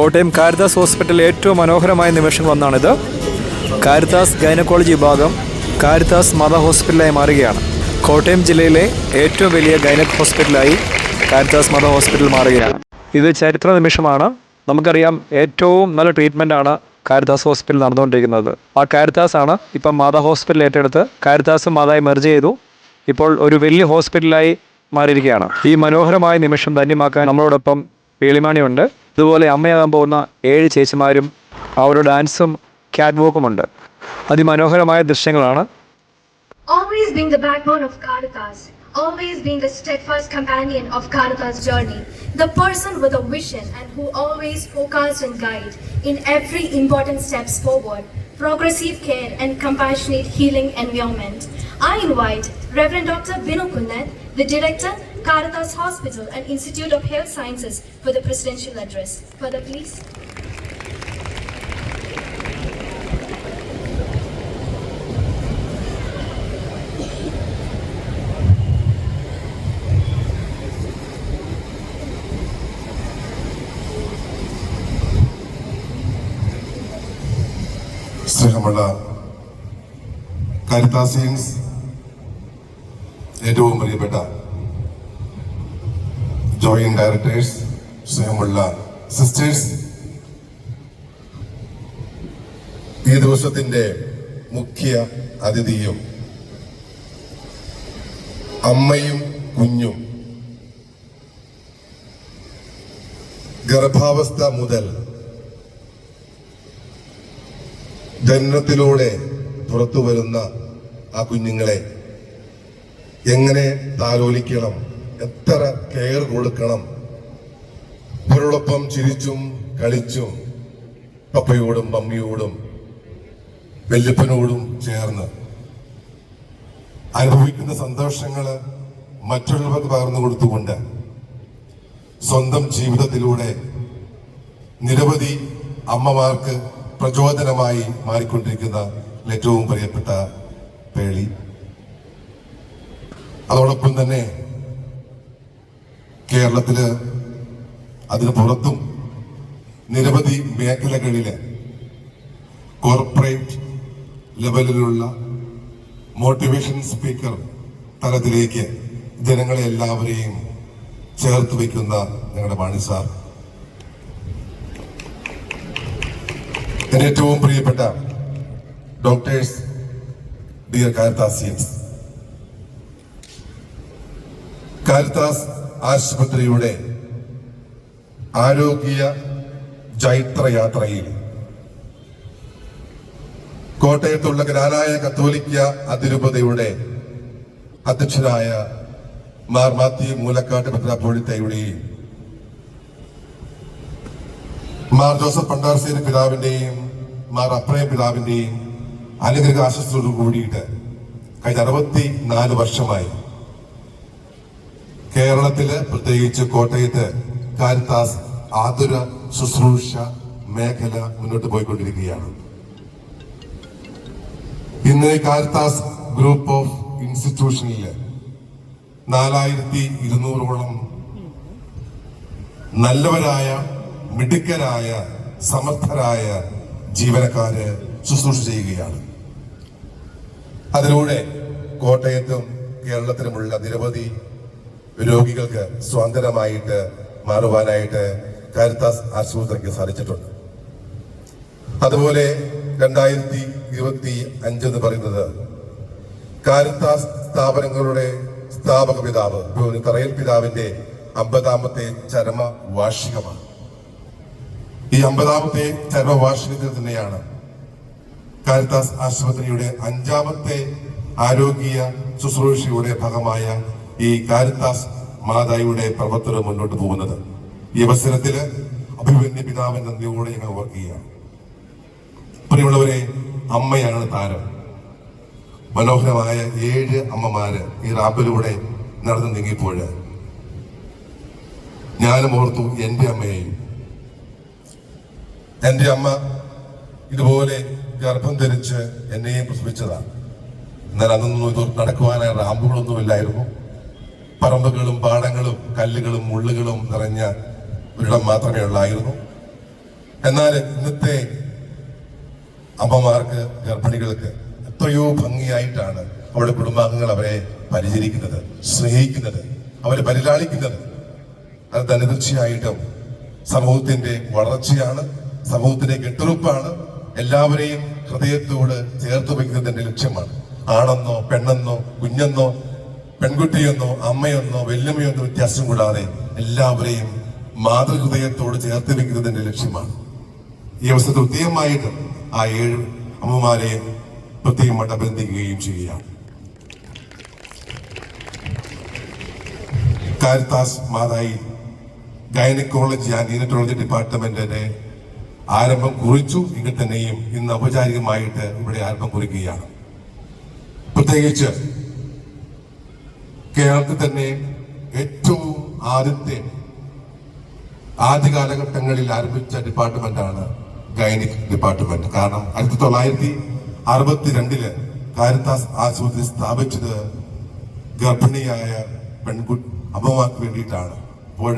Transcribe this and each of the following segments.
കോട്ടയം കാരിതാസ് ഹോസ്പിറ്റലിലെ ഏറ്റവും മനോഹരമായ നിമിഷങ്ങൾ ഒന്നാണിത് കാരിതാസ് ഗൈനക്കോളജി വിഭാഗം കാരിതാസ് മത ഹോസ്പിറ്റലായി മാറുകയാണ്. കോട്ടയം ജില്ലയിലെ ഏറ്റവും വലിയ ഗൈനക് ഹോസ്പിറ്റലായി കാരിതാസ് മത ഹോസ്പിറ്റൽ മാറുകയാണ്. ഇത് ചരിത്ര നിമിഷമാണ്. നമുക്കറിയാം ഏറ്റവും നല്ല ട്രീറ്റ്മെന്റാണ് കാരിതാസ് ഹോസ്പിറ്റൽ നടന്നുകൊണ്ടിരിക്കുന്നത്. ആ കാരിതാസ് ആണ് ഇപ്പം മത ഹോസ്പിറ്റൽ ഏറ്റെടുത്ത് കാരിദാസും മാതായി മെർജ് ചെയ്തു. ഇപ്പോൾ ഒരു വലിയ ഹോസ്പിറ്റലായി മാറിയിരിക്കുകയാണ്. ഈ മനോഹരമായ നിമിഷം ധന്യമാക്കാൻ നമ്മളോടൊപ്പം പേളിമാണിയുണ്ട്. ഇതുപോലെ അമ്മയാകാൻ പോകുന്ന ഏഴ് ചേച്ചിമാരും അവരുടെ ഡാൻസും ക്യാറ്റ് വോക്കും ഉണ്ട് അതിമനോഹരമായ ദൃശ്യങ്ങളാണ് Always being the backbone of Caritas, always being the steadfast companion of Caritas' journey, the person with a vision and who always forecasts and guide in every important steps forward, progressive care and compassionate healing environment. I invite Reverend Dr. Binu Kunnet, the Director, Caritas Hospital and Institute of Health Sciences for the presidential address. Further, please. സ്നേഹമുള്ള കാരിത്താസിയൻസ് ഏറ്റവും പ്രിയപ്പെട്ട joint directors സ്നേഹമുള്ള sisters ഈ ദിവസത്തിന്റെ മുഖ്യ അതിഥിയും അമ്മയും കുഞ്ഞും. ഗർഭാവസ്ഥ മുതൽ ജനനത്തിലൂടെ പുറത്തു വരുന്ന ആ കുഞ്ഞുങ്ങളെ എങ്ങനെ താലോലിക്കണം? എത്ര കെയർ കൊടുക്കണം? അവരോടൊപ്പം ചിരിച്ചും കളിച്ചും പപ്പയോടും മമ്മിയോടും വല്യപ്പനോടും ചേർന്ന് അനുഭവിക്കുന്ന സന്തോഷങ്ങൾ മറ്റുള്ളവർക്ക് പകർന്നു കൊടുത്തുകൊണ്ട് സ്വന്തം ജീവിതത്തിലൂടെ നിരവധി അമ്മമാർക്ക് പ്രചോദനമായി മാറിക്കൊണ്ടിരിക്കുന്ന ഏറ്റവും പ്രിയപ്പെട്ട പേളി. അതോടൊപ്പം തന്നെ കേരളത്തിൽ അതിന് പുറത്തും നിരവധി മേഖലകളിൽ കോർപ്പറേറ്റ് ലെവലിലുള്ള മോട്ടിവേഷൻ സ്പീക്കർ തലത്തിലേക്ക് ജനങ്ങളെ എല്ലാവരെയും ചേർത്ത് വയ്ക്കുന്ന ഞങ്ങളുടെ മാണി സാർ. എന്റെ ഏറ്റവും പ്രിയപ്പെട്ട ഡോക്ടേഴ്സ് ഡിയർ കാരിത്താസിയൻസ് കാരിത്താസ് ആശുപത്രിയുടെ ആരോഗ്യ ജൈത്രയാത്രയിൽ. കോട്ടയത്തുള്ള ഗ്രാനായ കത്തോലിക്ക അതിരൂപതയുടെ അധ്യക്ഷനായ മാർ മാത്യു മൂലക്കാട്ട് മെത്രാപ്പോഴിത്തയുടെയും മാർ ജോസഫ് പണ്ടാർസേന പിതാവിന്റെയും മാർ അപ്രയ പിതാവിന്റെയും അനുഗ്രഹ ആശസ്സോടു കൂടിയിട്ട് കഴിഞ്ഞ അറുപത്തി നാല് വർഷമായി കേരളത്തിൽ പ്രത്യേകിച്ച് കോട്ടയത്ത് കാരിത്താസ് ആതുര ശുശ്രൂഷ മേഖല മുന്നോട്ട് പോയിക്കൊണ്ടിരിക്കുകയാണ്. ഇന്ന് കാരിത്താസ് ഗ്രൂപ്പ് ഓഫ് ഇൻസ്റ്റിറ്റ്യൂഷനിൽ നാലായിരത്തി ഇരുന്നൂറോളം നല്ലവരായ മിടുക്കരായ സമർത്ഥരായ ജീവനക്കാര് ശുശ്രൂഷ ചെയ്യുകയാണ്. അതിലൂടെ കോട്ടയത്തും കേരളത്തിലുമുള്ള നിരവധി രോഗികൾക്ക് സ്വാതന്ത്ര്യമായിട്ട് മാറുവാനായിട്ട് കാരിത്താസ് ആശുപത്രിക്ക് സാധിച്ചിട്ടുണ്ട്. അതുപോലെ രണ്ടായിരത്തി ഇരുപത്തി അഞ്ച് എന്ന് പറയുന്നത് കാരിത്താസ് സ്ഥാപനങ്ങളുടെ സ്ഥാപക പിതാവ് തറയൽ പിതാവിന്റെ അമ്പതാമത്തെ ചരമ വാർഷികമാണ് ഈ അമ്പതാമത്തെ ചരമ വാർഷികത്തിൽ തന്നെയാണ് കാരിത്താസ് ആശുപത്രിയുടെ അഞ്ചാമത്തെ ആരോഗ്യ ശുശ്രൂഷയുടെ ഭാഗമായ ഈ കാരിത്താസ് മാതായുടെ പ്രവർത്തനം മുന്നോട്ട് പോകുന്നത്. ഈ അവസരത്തിൽ അഭിമന്യ പിതാവിൻ നന്ദിയോടെ ഞങ്ങൾ വർക്ക് ചെയ്യാം പ്രിയമുള്ളവരെ അമ്മയാണ് താരം. മനോഹരമായ ഏഴ് അമ്മമാര് ഈ റാപ്പിലൂടെ നടന്നു നീങ്ങിയപ്പോൾ ഞാനും ഓർത്തു എന്റെ അമ്മയെയും. എന്റെ അമ്മ ഇതുപോലെ ഗർഭം ധരിച്ച് എന്നെയും പ്രസവിച്ചതാണ് എന്നാൽ അതൊന്നും ഇത് നടക്കുവാനായി റാമ്പുകളൊന്നുമില്ലായിരുന്നു. പറമ്പുകളും പാടങ്ങളും കല്ലുകളും മുള്ളുകളും നിറഞ്ഞ ഒരിടം മാത്രമേ ഉള്ളായിരുന്നു. എന്നാൽ ഇന്നത്തെ അമ്മമാർക്ക് ഗർഭിണികൾക്ക് എത്രയോ ഭംഗിയായിട്ടാണ് അവരുടെ കുടുംബാംഗങ്ങൾ അവരെ പരിചരിക്കുന്നത് സ്നേഹിക്കുന്നത് അവരെ പരിലാളിക്കുന്നത്. അത് തന്നെ തീർച്ചയായിട്ടും സമൂഹത്തിന്റെ വളർച്ചയാണ് സമൂഹത്തിന്റെ കെട്ടുറപ്പാണ്. എല്ലാവരെയും ഹൃദയത്തോട് ചേർത്ത് വയ്ക്കുന്നതിന്റെ ലക്ഷ്യമാണ്. ആണെന്നോ പെണ്ണെന്നോ കുഞ്ഞെന്നോ പെൺകുട്ടിയെന്നോ അമ്മയെന്നോ വെല്ലുമയെന്നോ വ്യത്യാസം കൂടാതെ എല്ലാവരെയും മാതൃഹൃദയത്തോട് ചേർത്ത് വയ്ക്കുന്നതിന്റെ ലക്ഷ്യമാണ്. ഈ അവസരത്തിൽ പ്രത്യേകമായിട്ട് ആ ഏഴ് അമ്മമാരെ പ്രത്യേകമായിട്ട് അഭിനന്ദിക്കുകയും ചെയ്യുകയാണ്. കാരിത്താസ് മാതായി ഗൈനക്കോളജി ആൻഡ് ഈനറ്റോളജി ഡിപ്പാർട്ട്മെന്റിന്റെ ആരംഭം കുറിച്ചു. എങ്കിൽ തന്നെയും ഇന്ന് ഔപചാരികമായിട്ട് ഇവിടെ ആരംഭം കുറിക്കുകയാണ്. പ്രത്യേകിച്ച് കേരളത്തിൽ തന്നെ ഏറ്റവും ആദ്യത്തെ ആദ്യ കാലഘട്ടങ്ങളിൽ ആരംഭിച്ച ഡിപ്പാർട്ട്മെന്റാണ് ഗൈനിക് ഡിപ്പാർട്ട്മെന്റ്. കാരണം ആയിരത്തി തൊള്ളായിരത്തി അറുപത്തിരണ്ടിൽ കാരിത്താസ് ആശുപത്രി സ്ഥാപിച്ചത് ഗർഭിണിയായ പെൺകുട്ടി അമ്മമാർക്ക് വേണ്ടിയിട്ടാണ്. അപ്പോൾ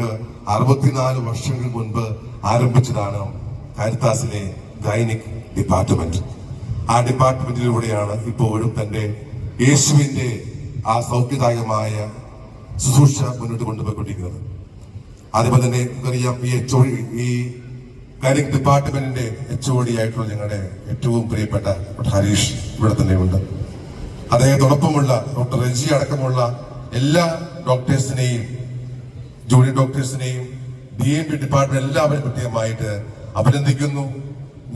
അറുപത്തിനാല് വർഷങ്ങൾ മുൻപ് ആരംഭിച്ചതാണ് കാരിത്താസിലെ ഗൈനിക് ഡിപ്പാർട്ട്മെന്റ്. ആ ഡിപ്പാർട്ട്മെന്റിലൂടെയാണ് ഇപ്പോഴും തന്റെ യേശുവിന്റെ ആ സൗഖ്യദായകമായ ശുശ്രൂഷ മുന്നോട്ട് കൊണ്ടുപോയിക്കൊണ്ടിരിക്കുന്നത്. അതുപോലെ തന്നെ നമുക്കറിയാം ഈ എച്ച് ഈ ഗൈനിക് ഡിപ്പാർട്ട്മെന്റിന്റെ എച്ച് ഒ ഡി ആയിട്ടുള്ള ഞങ്ങളുടെ ഏറ്റവും പ്രിയപ്പെട്ട ഡോക്ടർ ഹരീഷ് ഇവിടെ തന്നെയുണ്ട്. അദ്ദേഹത്തോടൊപ്പമുള്ള ഡോക്ടർ റെജി അടക്കമുള്ള എല്ലാ ഡോക്ടേഴ്സിനെയും ജൂനിയർ ഡോക്ടേഴ്സിനെയും ഡി എം പി ഡിപ്പാർട്ട്മെന്റ് എല്ലാവരും പ്രത്യേകമായിട്ട് അഭിനന്ദിക്കുന്നു.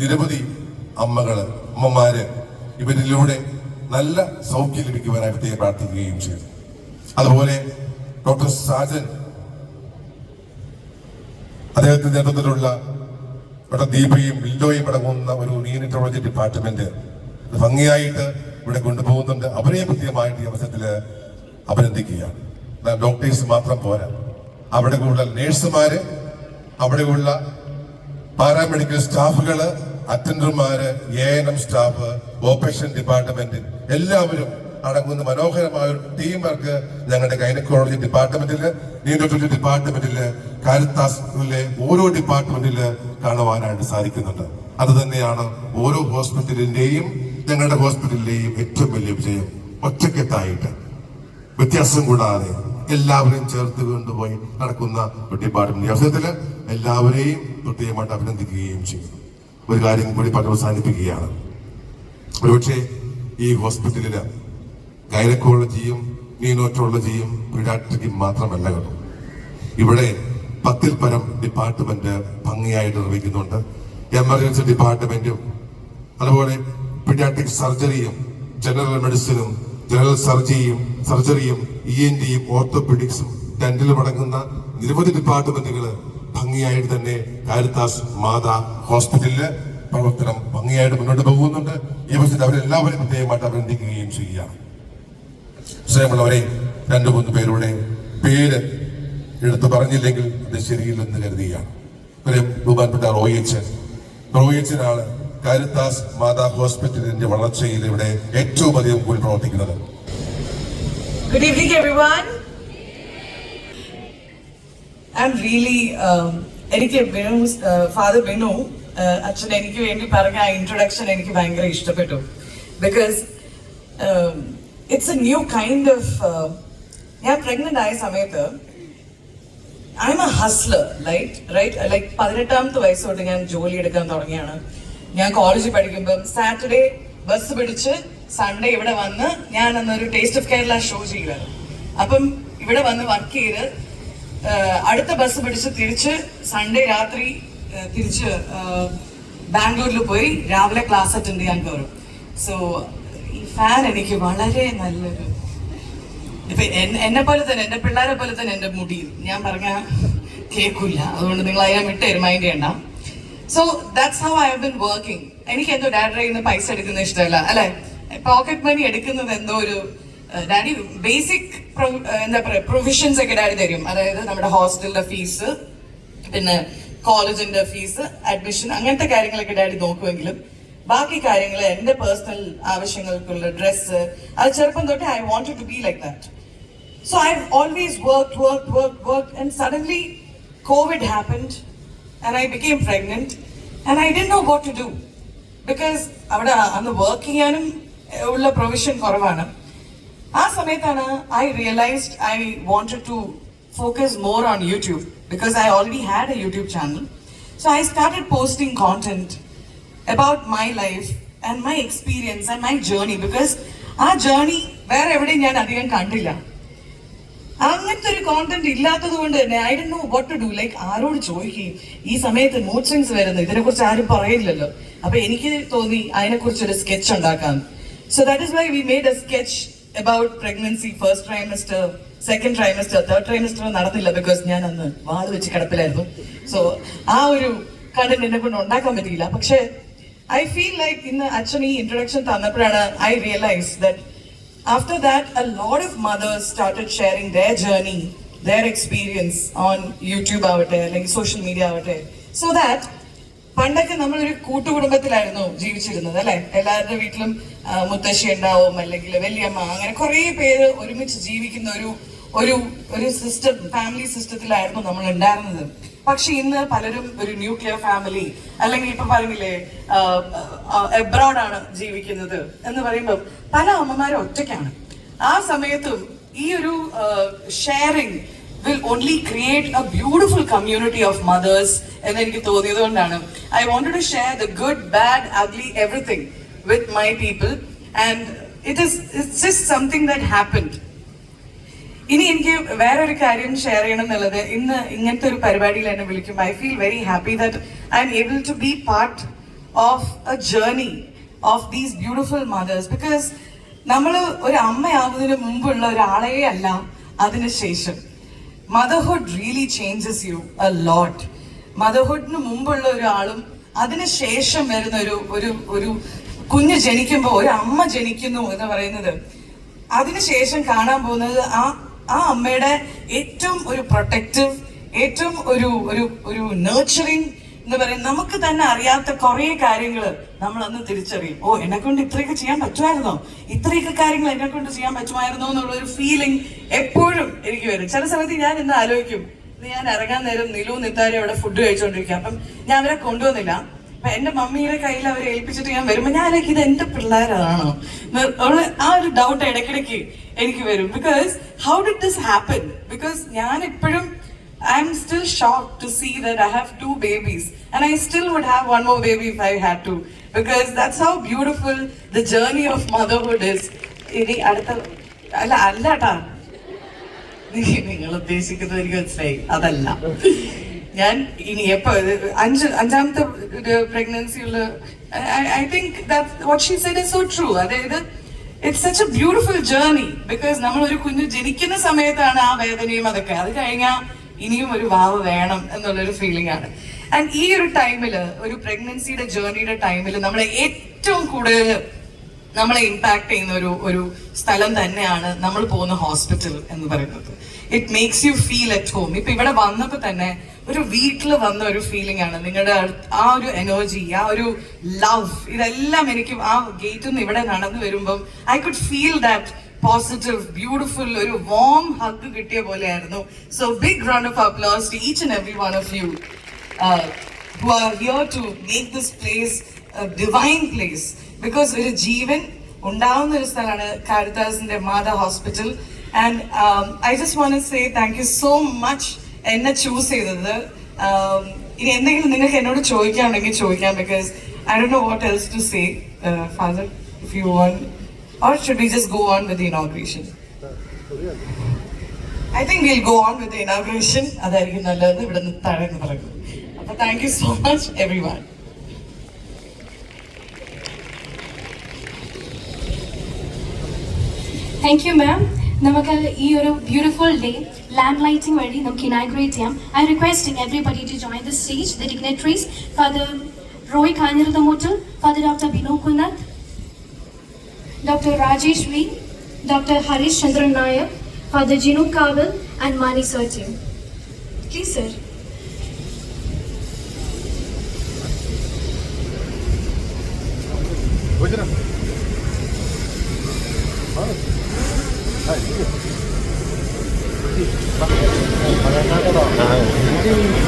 നിരവധി അമ്മകൾ അമ്മമാര് ഇവരിലൂടെ നല്ല സൗഖ്യം ലഭിക്കുവാനായി പ്രത്യേകം പ്രാർത്ഥിക്കുകയും ചെയ്തു. അതുപോലെ ഡോക്ടർ സാജൻ അദ്ദേഹത്തിന്റെ നേതൃത്വത്തിലുള്ള ഇവിടെ ദീപയും ബില്ലോയും അടങ്ങുന്ന ഒരു നിയനിട്ടോളജി ഡിപ്പാർട്ട്മെന്റ് ഭംഗിയായിട്ട് ഇവിടെ കൊണ്ടുപോകുന്നുണ്ട്. അവരെ കൃത്യമായിട്ട് ഈ അവസരത്തിൽ അഭിനന്ദിക്കുകയാണ്. ഡോക്ടേഴ്സ് മാത്രം പോരാ. അവിടെ കൂടുതൽ നേഴ്സുമാര് അവിടെയുള്ള പാരാമെഡിക്കൽ സ്റ്റാഫുകൾ അറ്റൻഡർമാര് A N M staff operation department എല്ലാവരും അടങ്ങുന്ന മനോഹരമായ ഒരു ടീം വർക്ക് ഞങ്ങളുടെ ഗൈനക്കോളജി ഡിപ്പാർട്ട്മെന്റിൽ നീണ്ടോട്ടൊരു ഡിപ്പാർട്ട്മെന്റിൽ കാരിത്താസിലെ ഓരോ ഡിപ്പാർട്ട്മെന്റിൽ കാണുവാനായിട്ട് സാധിക്കുന്നുണ്ട്. അത് തന്നെയാണ് ഓരോ ഹോസ്പിറ്റലിന്റെയും ഞങ്ങളുടെ ഹോസ്പിറ്റലിന്റെയും ഏറ്റവും വലിയ വിജയം. ഒറ്റക്കെട്ടായിട്ട്. വ്യത്യാസം കൂടാതെ എല്ലാവരെയും ചേർത്ത് കൊണ്ടുപോയി നടക്കുന്ന ഡിപ്പാർട്ട്മെന്റ് അവസരത്തിൽ എല്ലാവരെയും പ്രത്യേകമായിട്ട് അഭിനന്ദിക്കുകയും ചെയ്യും ഒരു കാര്യം കൂടി പറഞ്ഞ് അവസാനിപ്പിക്കുകയാണ്. ഒരുപക്ഷെ ഈ ഹോസ്പിറ്റലിൽ ഗൈനക്കോളജിയും മീനോട്ടോളജിയും പീഡാട്രിക്കും മാത്രമല്ല കേട്ടോ. ഇവിടെ പത്തിൽ പരം ഡിപ്പാർട്ട്മെന്റ് ഭംഗിയായിട്ട് നിർവഹിക്കുന്നുണ്ട് എമർജൻസി ഡിപ്പാർട്ട്മെന്റും അതുപോലെ പീഡിയാട്രിക് സർജറിയും ജനറൽ മെഡിസിനും ജനറൽ സർജറിയും സർജറിയും ഇ എൻ ഡിയും ഓർത്തോപീഡിക്സും ഡെന്റലും അടങ്ങുന്ന നിരവധി ഡിപ്പാർട്ട്മെന്റുകൾ ഭംഗിയായിട്ട് തന്നെ കാരിത്താസ് മാതാ ഹോസ്പിറ്റലിൽ പ്രവർത്തനം ഭംഗിയായിട്ട് മുന്നോട്ട് പോകുന്നുണ്ട്. ഈ അവസരത്തിൽ അവരെല്ലാവരും പ്രത്യേകമായിട്ട് അഭിനന്ദിക്കുകയും ചെയ്യുകയാണ്. സ്നേഹമുള്ളവരെ രണ്ടു മൂന്ന് പേരുടെ പേര് എടുത്തു പറഞ്ഞില്ലെങ്കിൽ അത് ശരിയില്ലെന്ന് കരുതുകയാണ്. ഒരു ബഹുമാനപ്പെട്ട റോയിച്ചൻ. റോയിച്ചനാണ് കാരിത്താസ് മാതാ ഹോസ്പിറ്റലിന്റെ വളർച്ചയിൽ ഇവിടെ ഏറ്റവും അധികം കൂടി പ്രവർത്തിക്കുന്നത്. Good evening, everyone. I'm really, um, എനിക്ക് ബിനു ഫാദർ ബിനു അച്ഛൻ എനിക്ക് വേണ്ടി പറഞ്ഞ ആ ഇൻട്രൊഡക്ഷൻ എനിക്ക് ഭയങ്കര ഇഷ്ടപ്പെട്ടു. Because it's a new kind of ഞാൻ പ്രഗ്നന്റ് ആയ സമയത്ത് I'm a hustler light right like പതിനെട്ടാമത്തെ വയസ്സോട്ട് ഞാൻ ജോലി എടുക്കാൻ തുടങ്ങിയാണ്. ഞാൻ കോളേജിൽ പഠിക്കുമ്പം സാറ്റർഡേ ബസ് പിടിച്ച് സൺഡേ ഇവിടെ വന്ന് ഞാൻ അന്നൊരു ടേസ്റ്റ് ഓഫ് കേരള ഷോ ചെയ്യുമായിരുന്നു അപ്പം ഇവിടെ വന്ന് വർക്ക് ചെയ്ത് അടുത്ത ബസ് പിടിച്ച് തിരിച്ച് സൺഡേ രാത്രി തിരിച്ച് ബാംഗ്ലൂരിൽ പോയി രാവിലെ ക്ലാസ് അറ്റൻഡ് ചെയ്യാൻ കയറും സോ ഈ ഫാൻ എനിക്ക് വളരെ നല്ലൊരു ഇപ്പൊ എന്നെ പോലെ തന്നെ എന്റെ പിള്ളേരെ പോലെ തന്നെ എന്റെ മുടി ഞാൻ പറഞ്ഞ കേൾക്കില്ല അതുകൊണ്ട് നിങ്ങൾ അതിനെ വിട്ട് മൈൻഡ് ചെയ്യണ്ട. So that's how I have been working എനിക്ക് എന്തോ ഡാഡിയുടെ നിന്ന് പൈസ എടുക്കുന്ന ഇഷ്ടമല്ല അല്ലെ? പോക്കറ്റ് മണി എടുക്കുന്നത് എന്തോ ഒരു ഡാഡി ബേസിക് എന്താ പറയുക പ്രൊവിഷൻസ് ഒക്കെ ഡാഡി തരും. അതായത് നമ്മുടെ ഹോസ്റ്റലിലെ ഫീസ് പിന്നെ കോളേജിന്റെ ഫീസ് അഡ്മിഷൻ അങ്ങനത്തെ കാര്യങ്ങളൊക്കെ ഡാഡി നോക്കുമെങ്കിലും ബാക്കി കാര്യങ്ങൾ എന്റെ പേഴ്സണൽ ആവശ്യങ്ങൾക്കുള്ള ഡ്രസ്സ് അത് ചെറുപ്പം തൊട്ട് I want to be like that so I always work work work work and suddenly Covid happened and I became pregnant and I D know what to do because അവിടെ അന്ന് work ചെയ്യാനും ഉള്ള provision കുറവാണ്. ആ സമയത്താണ് I realised I wanted to focus more on YouTube because I already had a YouTube channel so I started posting content about my life and my experience and my journey because ആ journey വേറെ എവിടെയും ഞാൻ അധികം കണ്ടില്ല. അങ്ങനത്തെ ഒരു content ഇല്ലാത്തത് കൊണ്ട് തന്നെ ഐ ഡോ വോട്ട് ടു ഡു ലൈക്ക് ആരോട് ചോദിക്കുകയും ഈ സമയത്ത് മൂഡ് സ്വിങ്സ് വരുന്നു. ഇതിനെ കുറിച്ച് ആരും പറയില്ലല്ലോ. അപ്പൊ എനിക്ക് തോന്നി അതിനെ കുറിച്ച് ഒരു സ്കെച്ച് ഉണ്ടാക്കാം. So that is why we made a sketch about pregnancy first trimester second trimester third trimester നടന്നില്ല ബിക്കോസ് ഞാൻ അന്ന് വാട് വെച്ച് കിടപ്പിലായിരുന്നു. സോ ആ ഒരു കണ്ടന്റ് എന്നെ കൊണ്ട് ഉണ്ടാക്കാൻ പറ്റിയില്ല. പക്ഷേ ഐ ഫീൽ ലൈക്ക് ഇന്ന് അച്ഛൻ ഈ introduction തന്നപ്പോഴാണ് I realise that after that a load of mothers started sharing their journey their experience on YouTube ആവട്ടെ അല്ലെങ്കിൽ സോഷ്യൽ മീഡിയ ആവട്ടെ സോ ദാറ്റ് പണ്ടൊക്കെ നമ്മളൊരു കൂട്ടുകുടുംബത്തിലായിരുന്നു ജീവിച്ചിരുന്നത് അല്ലെ? എല്ലാവരുടെ വീട്ടിലും മുത്തശ്ശി ഉണ്ടാവും അല്ലെങ്കിൽ വലിയമ്മ അങ്ങനെ കുറേ പേര് ഒരുമിച്ച് ജീവിക്കുന്ന ഒരു ഒരു ഒരു സിസ്റ്റം ഫാമിലി സിസ്റ്റത്തിലായിരുന്നു നമ്മൾ ഉണ്ടായിരുന്നത്. പക്ഷെ ഇന്ന് പലരും ഒരു ന്യൂക്ലിയർ ഫാമിലി അല്ലെങ്കിൽ ഇപ്പൊ പറഞ്ഞില്ലേ എബ്രോഡ് ആണ് ജീവിക്കുന്നത് എന്ന് പറയുമ്പോൾ പല അമ്മമാരും ഒറ്റയ്ക്കാണ്. ആ സമയത്തും ഈ ഒരു sharing will only create a beautiful community of mothers എന്ന് എനിക്ക് തോന്നിയത് കൊണ്ടാണ്. I want to share the good bad ugly everything with my people. And it is it's just something that happened. ഇനി എനിക്ക് വേറൊരു കാര്യം ഷെയർ ചെയ്യണം എന്നുള്ളത് ഇന്ന് ഇങ്ങനത്തെ ഒരു പരിപാടിയിൽ എന്നെ വിളിക്കും I feel very happy that I'm able to be part of a journey of these beautiful mothers because നമ്മൾ ഒരു അമ്മയാവുന്നതിന് മുമ്പുള്ള ഒരാളേ അല്ല അതിനുശേഷം motherhood really changes you a lot മദർഹുഡിന് മുമ്പുള്ള ഒരാളും അതിനുശേഷം വരുന്ന ഒരു ഒരു ഒരു കുഞ്ഞ് ജനിക്കുമ്പോൾ ഒരു അമ്മ ജനിക്കുന്നു എന്ന് പറയുന്നത് അതിനുശേഷം കാണാൻ പോകുന്നത് ആ ആ അമ്മയുടെ ഏറ്റവും ഒരു പ്രൊട്ടക്റ്റീവ് ഏറ്റവും ഒരു ഒരു ഒരു നേർച്ചറിങ് എന്ന് പറയും നമുക്ക് തന്നെ അറിയാത്ത കുറേ കാര്യങ്ങൾ നമ്മൾ അന്ന് തിരിച്ചറിയും. ഓ എന്നെ കൊണ്ട് ഇത്രയൊക്കെ ചെയ്യാൻ പറ്റുമായിരുന്നോ? ഇത്രയൊക്കെ കാര്യങ്ങൾ എന്നെ കൊണ്ട് ചെയ്യാൻ പറ്റുമായിരുന്നോ എന്നുള്ള ഒരു ഫീലിംഗ് എപ്പോഴും എനിക്ക് വരും. ചില സമയത്ത് ഞാൻ ഇന്ന് ആലോചിക്കും ഞാൻ ഇറങ്ങാൻ നേരം നിലു നിത്താരി അവിടെ ഫുഡ് കഴിച്ചുകൊണ്ടിരിക്കുക അപ്പം ഞാൻ അവരെ കൊണ്ടുവന്നില്ല. എന്റെ മമ്മിയുടെ കയ്യിൽ അവരെ ഏൽപ്പിച്ചിട്ട് ഞാൻ വരുമ്പോ ഞാനൊക്കെ ഇത് എന്റെ പിള്ളേരാണോ. അവൾ ആ ഒരു ഡൗട്ട് ഇടയ്ക്കിടയ്ക്ക് എനിക്ക് വരും. Because how did this happen because ഞാൻ ഇപ്പോഴും I'm still shock to see that I have two babies and I still would have one more baby if I had to because that's how beautiful the journey of motherhood is ഇനി അടുത്ത അല്ല അല്ല ട്ടാ. നിങ്ങൾ ഉദ്ദേശിക്കുന്നത് എനിക്ക് മനസ്സിലായി. അതല്ല. ഞാൻ ഇനി എപ്പോ അഞ്ച് അഞ്ചാമത്തെ പ്രഗ്നൻസിയുള്ള I think what she said true അതായത് it's such a beautiful journey because നമ്മൾ ഒരു കുഞ്ഞ് ജനിക്കുന്ന സമയത്താണ് ആ വേദനയും അതൊക്കെ. അത് കഴിഞ്ഞാൽ ഇനിയും ഒരു വാവ് വേണം എന്നുള്ളൊരു ഫീലിംഗ് ആണ്. ആൻഡ് ഈ ഒരു ടൈമിൽ ഒരു പ്രഗ്നൻസിയുടെ ജേർണിയുടെ ടൈമിൽ നമ്മളെ ഏറ്റവും കൂടുതൽ നമ്മളെ ഇമ്പാക്ട് ചെയ്യുന്ന ഒരു ഒരു സ്ഥലം തന്നെയാണ് നമ്മൾ പോകുന്ന ഹോസ്പിറ്റൽ എന്ന് പറയുന്നത്. It makes you feel at home ഇപ്പൊ ഇവിടെ വന്നപ്പോ തന്നെ ഒരു വീട്ടിൽ വന്ന ഒരു ഫീലിംഗ് ആണ്. നിങ്ങളുടെ ആ ഒരു എനർജി ആ ഒരു ലവ് ഇതെല്ലാം എനിക്ക് ആ ഗേറ്റിൽ നിന്ന് ഇവിടെ നടന്നു വരുമ്പം I could feel that positive beautiful ഒരു വാം ഹഗ് കിട്ടിയ പോലെയായിരുന്നു. So big round of applause to each and every one of you who are here to make this place divine place because ഒരു ജീവൻ ഉണ്ടാവുന്ന ഒരു സ്ഥലമാണ് കാരിതാസിന്റെ Matha hospital and I just want say thank you so much എന്നെ choose ചെയ്തത്. Um, ഇനി എന്തെങ്കിലും നിങ്ങൾക്ക് എന്നോട് ചോദിക്കാണെങ്കിൽ ചോദിക്കാം because I Dr know what else to say father if you want or should we just go on with inauguration I think will go on with inauguration അതായിരിക്കും നല്ലത് ഇവിടെ നിന്ന് താഴെ നിന്ന് പറയുന്നത്. അപ്പൊ thank you so much everyone thank you ma'am നമുക്ക് ഈ ഒരു ബ്യൂട്ടിഫുൾ ഡേ ലാൻഡ് ലൈറ്റിംഗ് വഴി നമുക്ക് ഇനാഗ്രേറ്റ് ചെയ്യാം. I requesting everybody to join the stage the dignitaries father Roy Kanjirathamoottil father doctor Binu Kunnath doctor Rajesh V doctor Harish Chandran Nair father Jinu Kaval and Mani സർട്ടിയം please sir 哎，这个，这，好的，那这个，我们这。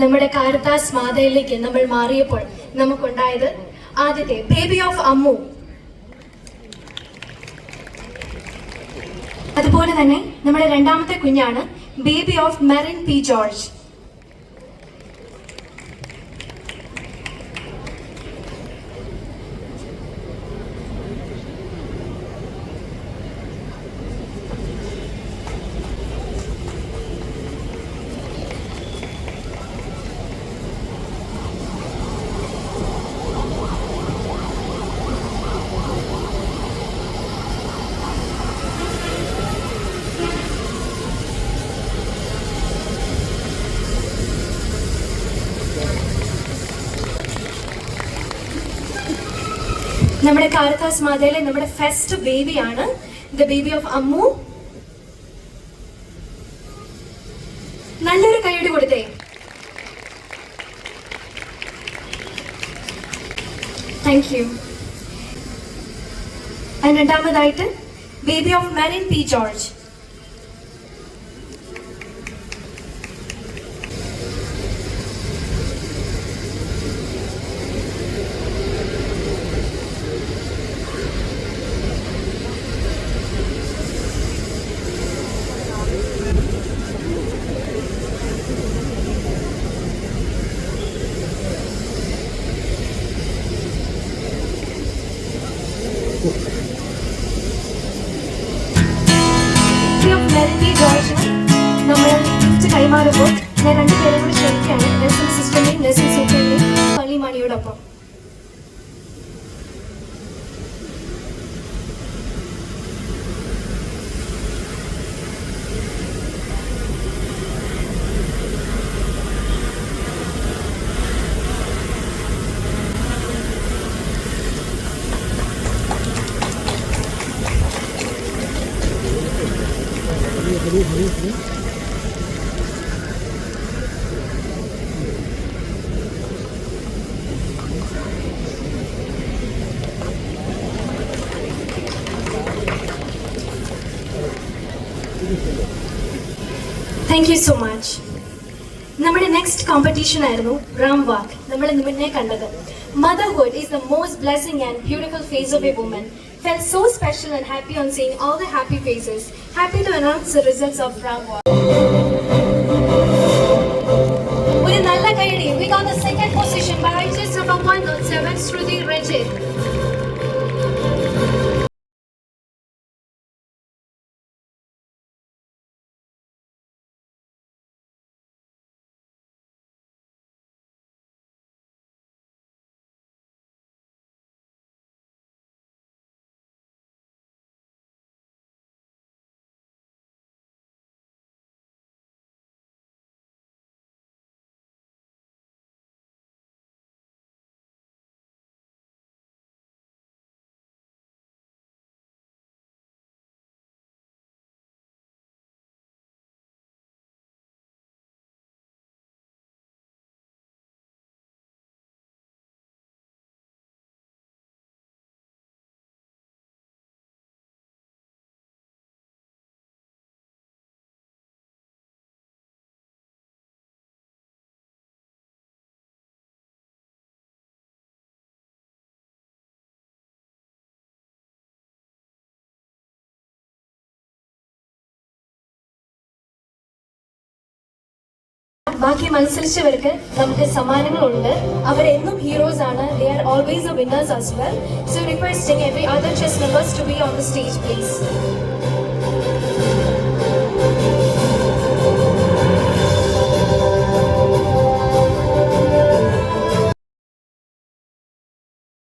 നമ്മുടെ കാരത്താസ് മാതയിലേക്ക് നമ്മൾ മാറിയപ്പോൾ നമുക്കുണ്ടായത് ആദ്യത്തെ baby of Ammu. അതുപോലെ തന്നെ നമ്മുടെ രണ്ടാമത്തെ കുഞ്ഞാണ് baby of Merin P George. നമ്മുടെ കാരത്താസ് മാതയിലെ നമ്മുടെ ഫസ്റ്റ് ബേബിയാണ് ദ ബേബി ഓഫ് അമ്മു നല്ലൊരു കൈയടി കൊടുത്തേ. താങ്ക് യു രണ്ടാമതായിട്ട് baby of Merin P George Merin ജോർജിന് നമ്മൾ ഗിഫ്റ്റ് കൈമാറുമ്പോൾ ഞാൻ രണ്ടുപേരും കൂടി ക്ഷണിക്കുകയാണ്. നഴ്സിംഗ് സിസ്റ്ററിനെയും നഴ്സിംഗ് സൂപ്രണ്ടിനെയും പള്ളി മണിയോടൊപ്പം. താങ്ക് യു സോ മച്ച് നമ്മുടെ നെക്സ്റ്റ് കോമ്പറ്റീഷൻ ആയിരുന്നു റാം വാക്ക് നമ്മൾ ഇന്ന് മുന്നേ കണ്ടത്. Motherhood is the most blessing and beautiful phase of a woman felt so special and happy on seeing all the happy faces happy to announce the results of ramp walk ഒരു നല്ല കൈയടി. We got the second position by just number 107 Shruti Rajith ബാക്കി മത്സരിച്ചവർക്ക് നമുക്ക് സമ്മാനങ്ങളുണ്ട്. അവരെന്നും heroes ആണ്. They are always a winners as well so requesting every other chess members to be on the stage please